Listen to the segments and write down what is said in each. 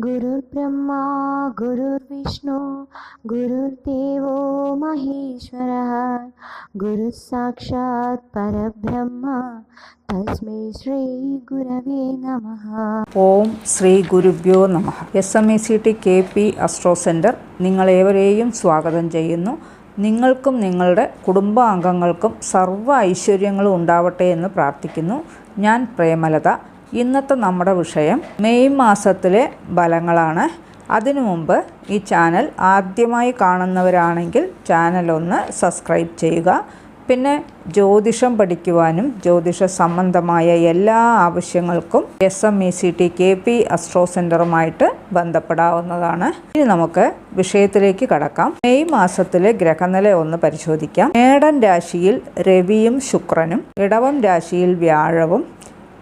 गुरुर्ब्रह्मा गुरुर्विष्णु गुरुर्देवो महेश्वरः गुरुः साक्षात् परब्रह्म तस्मै श्रीगुरवे नमः ഓം ശ്രീ ഗുരുഭ്യോ നമ S M E C T K P astro centre നിങ്ങളേവരെയും സ്വാഗതം ചെയ്യുന്നു നിങ്ങൾക്കും നിങ്ങളുടെ കുടുംബാംഗങ്ങൾക്കും സർവ്വ ഐശ്വര്യങ്ങളും ഉണ്ടാവട്ടെ എന്ന് പ്രാർത്ഥിക്കുന്നു ഞാൻ പ്രേമലത ഇന്നത്തെ നമ്മുടെ വിഷയം മെയ് മാസത്തിലെ ഫലങ്ങളാണ്. അതിനു മുമ്പ് ഈ ചാനൽ ആദ്യമായി കാണുന്നവരാണെങ്കിൽ ചാനൽ ഒന്ന് സബ്സ്ക്രൈബ് ചെയ്യുക. പിന്നെ ജ്യോതിഷം പഠിക്കുവാനും ജ്യോതിഷ സംബന്ധമായ എല്ലാ ആവശ്യങ്ങൾക്കും S M E C T K P astro സെന്ററുമായിട്ട് ബന്ധപ്പെടാവുന്നതാണ്. ഇനി നമുക്ക് വിഷയത്തിലേക്ക് കടക്കാം. മെയ് മാസത്തിലെ ഗ്രഹനില ഒന്ന് പരിശോധിക്കാം. മേടൻ രാശിയിൽ രവിയും ശുക്രനും ഇടവം രാശിയിൽ വ്യാഴവും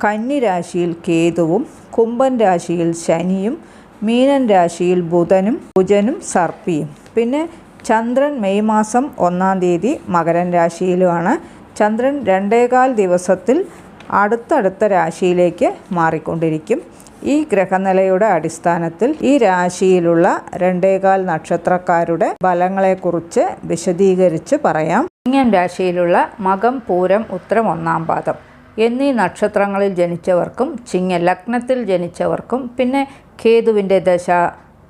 കന്നി രാശിയിൽ കേതുവും കുംഭൻ രാശിയിൽ ശനിയും മീനൻ രാശിയിൽ ബുധനും കുജനും സർപ്പിയും. പിന്നെ ചന്ദ്രൻ മെയ് മാസം ഒന്നാം തീയതി മകരൻ രാശിയിലുമാണ്. ചന്ദ്രൻ രണ്ടേകാൽ ദിവസത്തിൽ അടുത്തടുത്ത രാശിയിലേക്ക് മാറിക്കൊണ്ടിരിക്കും. ഈ ഗ്രഹനിലയുടെ അടിസ്ഥാനത്തിൽ ഈ രാശിയിലുള്ള രണ്ടേകാൽ നക്ഷത്രക്കാരുടെ ഫലങ്ങളെക്കുറിച്ച് വിശദീകരിച്ച് പറയാം. ചിങ്ങൻ രാശിയിലുള്ള മകം പൂരം ഉത്തരം ഒന്നാം പാദം. എന്നീ നക്ഷത്രങ്ങളിൽ ജനിച്ചവർക്കും ചിങ്ങ ലഗ്നത്തിൽ ജനിച്ചവർക്കും പിന്നെ കേതുവിന്റെ ദശ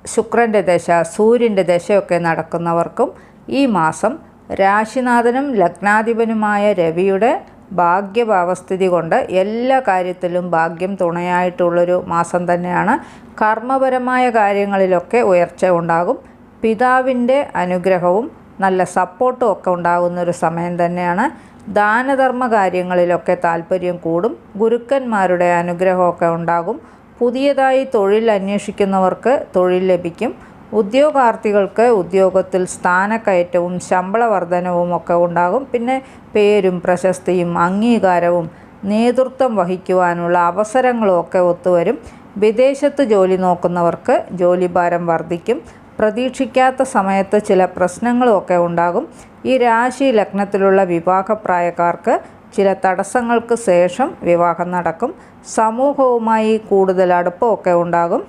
ശുക്രന്റെ ദശ സൂര്യന്റെ ദശയൊക്കെ നടക്കുന്നവർക്കും ഈ മാസം രാശിനാഥനും ലഗ്നാധിപനുമായ രവിയുടെ ഭാഗ്യഭാവസ്ഥിതി കൊണ്ട് എല്ലാ കാര്യത്തിലും ഭാഗ്യം തുണയായിട്ടുള്ളൊരു മാസം തന്നെയാണ്. കർമ്മപരമായ കാര്യങ്ങളിലൊക്കെ ഉയർച്ച ഉണ്ടാകും. പിതാവിന്റെ അനുഗ്രഹവും നല്ല സപ്പോർട്ടും ഒക്കെ ഉണ്ടാകുന്നൊരു സമയം തന്നെയാണ്. ദാനധർമ്മ കാര്യങ്ങളിലൊക്കെ താല്പര്യം കൂടും ഗുരുക്കന്മാരുടെ അനുഗ്രഹമൊക്കെ ഉണ്ടാകും പുതിയതായി തൊഴിൽ അന്വേഷിക്കുന്നവർക്ക് തൊഴിൽ ലഭിക്കും ഉദ്യോഗാർത്ഥികൾക്ക് ഉദ്യോഗത്തിൽ സ്ഥാനക്കയറ്റവും ശമ്പള വർധനവും ഒക്കെ ഉണ്ടാകും പിന്നെ പേരും പ്രശസ്തിയും അംഗീകാരവും നേതൃത്വം വഹിക്കുവാനുള്ള അവസരങ്ങളും ഒക്കെ ഒത്തുവരും വിദേശത്ത് ജോലി നോക്കുന്നവർക്ക് ജോലിഭാരം വർദ്ധിക്കും പ്രതീക്ഷിക്കാത്ത സമയത്ത് ചില പ്രശ്നങ്ങളുമൊക്കെ ഉണ്ടാകും. ഈ രാശി ലഗ്നത്തിലുള്ള വിവാഹപ്രായക്കാർക്ക് ചില തടസ്സങ്ങൾക്ക് ശേഷം വിവാഹം നടക്കും. സമൂഹവുമായി കൂടുതൽ അടുപ്പമൊക്കെ ഉണ്ടാകും.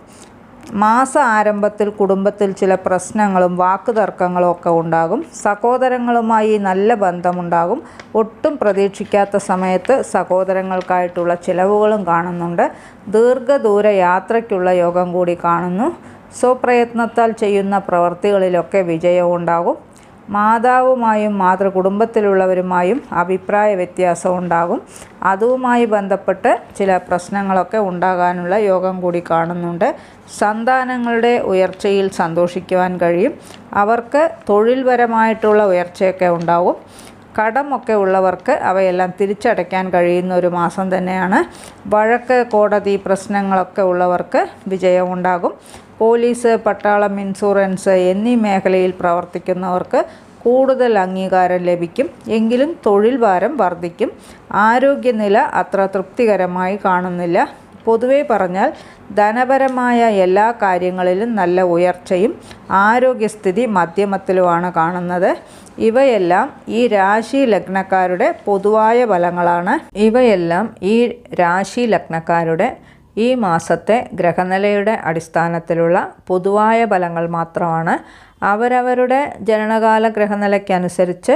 മാസ ആരംഭത്തിൽ കുടുംബത്തിൽ ചില പ്രശ്നങ്ങളും വാക്കുതർക്കങ്ങളും ഒക്കെ ഉണ്ടാകും. സഹോദരങ്ങളുമായി നല്ല ബന്ധമുണ്ടാകും. ഒട്ടും പ്രതീക്ഷിക്കാത്ത സമയത്ത് സഹോദരങ്ങൾക്കായിട്ടുള്ള ചിലവുകളും കാണുന്നുണ്ട്. ദീർഘദൂര യാത്രയ്ക്കുള്ള യോഗം കൂടി കാണുന്നു. സ്വപ്രയത്നത്താൽ ചെയ്യുന്ന പ്രവൃത്തികളിലൊക്കെ വിജയവും ഉണ്ടാകും മാതാവുമായും മാതൃകുടുംബത്തിലുള്ളവരുമായും അഭിപ്രായ വ്യത്യാസം ഉണ്ടാകും അതുമായി ബന്ധപ്പെട്ട് ചില പ്രശ്നങ്ങളൊക്കെ ഉണ്ടാകാനുള്ള യോഗം കൂടി കാണുന്നുണ്ട്. സന്താനങ്ങളുടെ ഉയർച്ചയിൽ സന്തോഷിക്കുവാൻ കഴിയും. അവർക്ക് തൊഴിൽപരമായിട്ടുള്ള ഉയർച്ചയൊക്കെ ഉണ്ടാവും കടമൊക്കെ ഉള്ളവർക്ക് അവയെല്ലാം തിരിച്ചടയ്ക്കാൻ കഴിയുന്ന ഒരു മാസം തന്നെയാണ്. വഴക്ക് കോടതി പ്രശ്നങ്ങളൊക്കെ ഉള്ളവർക്ക് വിജയമുണ്ടാകും പോലീസ് പട്ടാളം ഇൻഷുറൻസ് എന്നീ മേഖലയിൽ പ്രവർത്തിക്കുന്നവർക്ക് കൂടുതൽ അംഗീകാരം ലഭിക്കും. എങ്കിലും തൊഴിൽ ഭാരം വർദ്ധിക്കും. ആരോഗ്യനില അത്ര തൃപ്തികരമായി കാണുന്നില്ല. പൊതുവെ പറഞ്ഞാൽ ധനപരമായ എല്ലാ കാര്യങ്ങളിലും നല്ല ഉയർച്ചയും ആരോഗ്യസ്ഥിതി മധ്യമത്തിലുമാണ് കാണുന്നത്. ഇവയെല്ലാം ഈ രാശി ലഗ്നക്കാരുടെ പൊതുവായ ഫലങ്ങളാണ്. ഇവയെല്ലാം ഈ രാശി ലഗ്നക്കാരുടെ ഈ മാസത്തെ ഗ്രഹനിലയുടെ അടിസ്ഥാനത്തിലുള്ള പൊതുവായ ഫലങ്ങൾ മാത്രമാണ്. അവരവരുടെ ജനനകാല ഗ്രഹനിലയ്ക്കനുസരിച്ച്